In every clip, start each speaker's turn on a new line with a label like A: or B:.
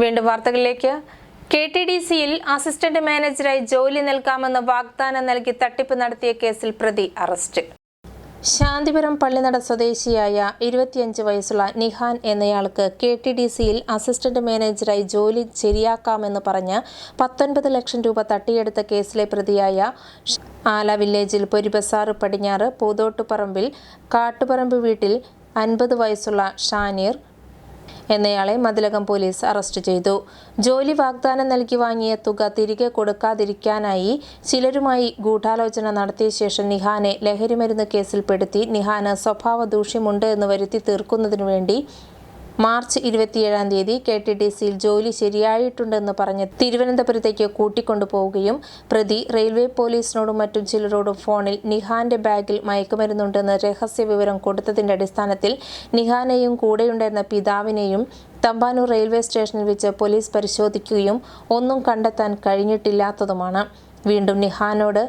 A: വീണ്ടും വാർത്തകളിലേക്ക്. K T D സിയിൽ അസിസ്റ്റന്റ് മാനേജറായി ജോലി നൽകാമെന്ന് വാഗ്ദാനം നൽകി തട്ടിപ്പ് നടത്തിയ കേസിൽ പ്രതി അറസ്റ്റ്. ശാന്തിപുരം പള്ളിനട സ്വദേശിയായ ഇരുപത്തിയഞ്ച് വയസ്സുള്ള നിഹാൻ എന്നയാൾക്ക് കെ ടി ഡി സിയിൽ അസിസ്റ്റന്റ് മാനേജറായി ജോലി ശരിയാക്കാമെന്ന് പറഞ്ഞ് പത്തൊൻപത് ലക്ഷം രൂപ തട്ടിയെടുത്ത കേസിലെ പ്രതിയായ ആല വില്ലേജിൽ പൊരിബസാറ് പടിഞ്ഞാറ് പൂതോട്ടുപറമ്പിൽ കാട്ടുപറമ്പ് വീട്ടിൽ അൻപത് വയസ്സുള്ള ഷാനീർ എന്നയാളെ മതിലകം പോലീസ് അറസ്റ്റ് ചെയ്തു. ജോലി വാഗ്ദാനം നൽകി വാങ്ങിയ തുക തിരികെ കൊടുക്കാതിരിക്കാനായി ചിലരുമായി ഗൂഢാലോചന നടത്തിയ ശേഷം നിഹാനെ ലഹരിമരുന്ന് കേസിൽപ്പെടുത്തി. നിഹാന് സ്വഭാവ ദൂഷ്യമുണ്ട് എന്ന് വരുത്തി തീർക്കുന്നതിനു വേണ്ടി മാർച്ച് ഇരുപത്തിയേഴാം തീയതി കെ ടി ഡി സിയിൽ ജോലി ശരിയായിട്ടുണ്ടെന്ന് പറഞ്ഞ് തിരുവനന്തപുരത്തേക്ക് കൂട്ടിക്കൊണ്ടുപോവുകയും പ്രതി റെയിൽവേ പോലീസിനോടും മറ്റും ചിലരോടും ഫോണിൽ നിഹാന്റെ ബാഗിൽ മയക്കുമരുന്നുണ്ടെന്ന് രഹസ്യ വിവരം കൊടുത്തതിന്റെ അടിസ്ഥാനത്തിൽ നിഹാനെയും കൂടെയുണ്ടായിരുന്ന പിതാവിനെയും തമ്പാനൂർ റെയിൽവേ സ്റ്റേഷനിൽ വെച്ച് പോലീസ് പരിശോധിക്കുകയും ഒന്നും കണ്ടെത്താൻ കഴിഞ്ഞിട്ടില്ലാത്തതുമാണ്. വീണ്ടും നിഹാനോട്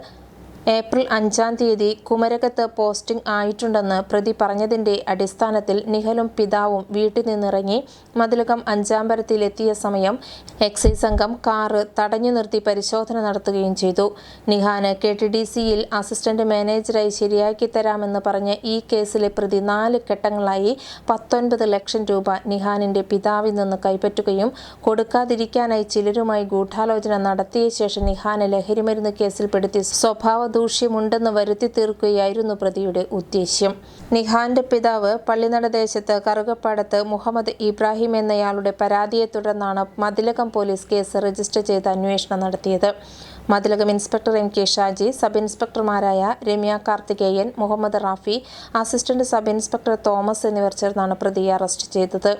A: ഏപ്രിൽ അഞ്ചാം തീയതി കുമരകത്ത് പോസ്റ്റിംഗ് ആയിട്ടുണ്ടെന്ന് പ്രതി പറഞ്ഞതിന്റെ അടിസ്ഥാനത്തിൽ നിഹലും പിതാവും വീട്ടിൽ നിന്നിറങ്ങി മതിലകം അഞ്ചാമ്പരത്തിലെത്തിയ സമയം എക്സൈസ് സംഘം കാറ് തടഞ്ഞു നിർത്തി പരിശോധന നടത്തുകയും ചെയ്തു. നിഹാന് കെ ടി ഡി സിയിൽ അസിസ്റ്റന്റ് മാനേജറായി ശരിയാക്കി തരാമെന്ന് പറഞ്ഞ് ഈ കേസിലെ പ്രതി നാല് ഘട്ടങ്ങളായി പത്തൊൻപത് ലക്ഷം രൂപ നിഹാനിന്റെ പിതാവിൽ നിന്ന് കൈപ്പറ്റുകയും കൊടുക്കാതിരിക്കാനായി ചിലരുമായി ഗൂഢാലോചന നടത്തിയ ശേഷം നിഹാനെ ലഹരിമരുന്ന് കേസിൽപ്പെടുത്തി സ്വഭാവ ദൂഷ്യമുണ്ടെന്ന് വരുത്തി തീർക്കുകയായിരുന്നു പ്രതിയുടെ ഉദ്ദേശ്യം. നിഹാന്റെ പിതാവ് പള്ളിനട ദേശത്ത് കറുകപ്പാടത്ത് മുഹമ്മദ് ഇബ്രാഹിം എന്നയാളുടെ പരാതിയെ തുടർന്നാണ് മതിലകം പോലീസ് കേസ് രജിസ്റ്റർ ചെയ്ത് അന്വേഷണം നടത്തിയത്. Mathilakam inspector M K Shaji sub ഇൻസ്പെക്ടർമാരായ Ramya Karthikeyan Muhammad Rafi assistant sub inspector Thomas എന്നിവർ ചേർന്നാണ് പ്രതിയെ അറസ്റ്റ് ചെയ്തത്.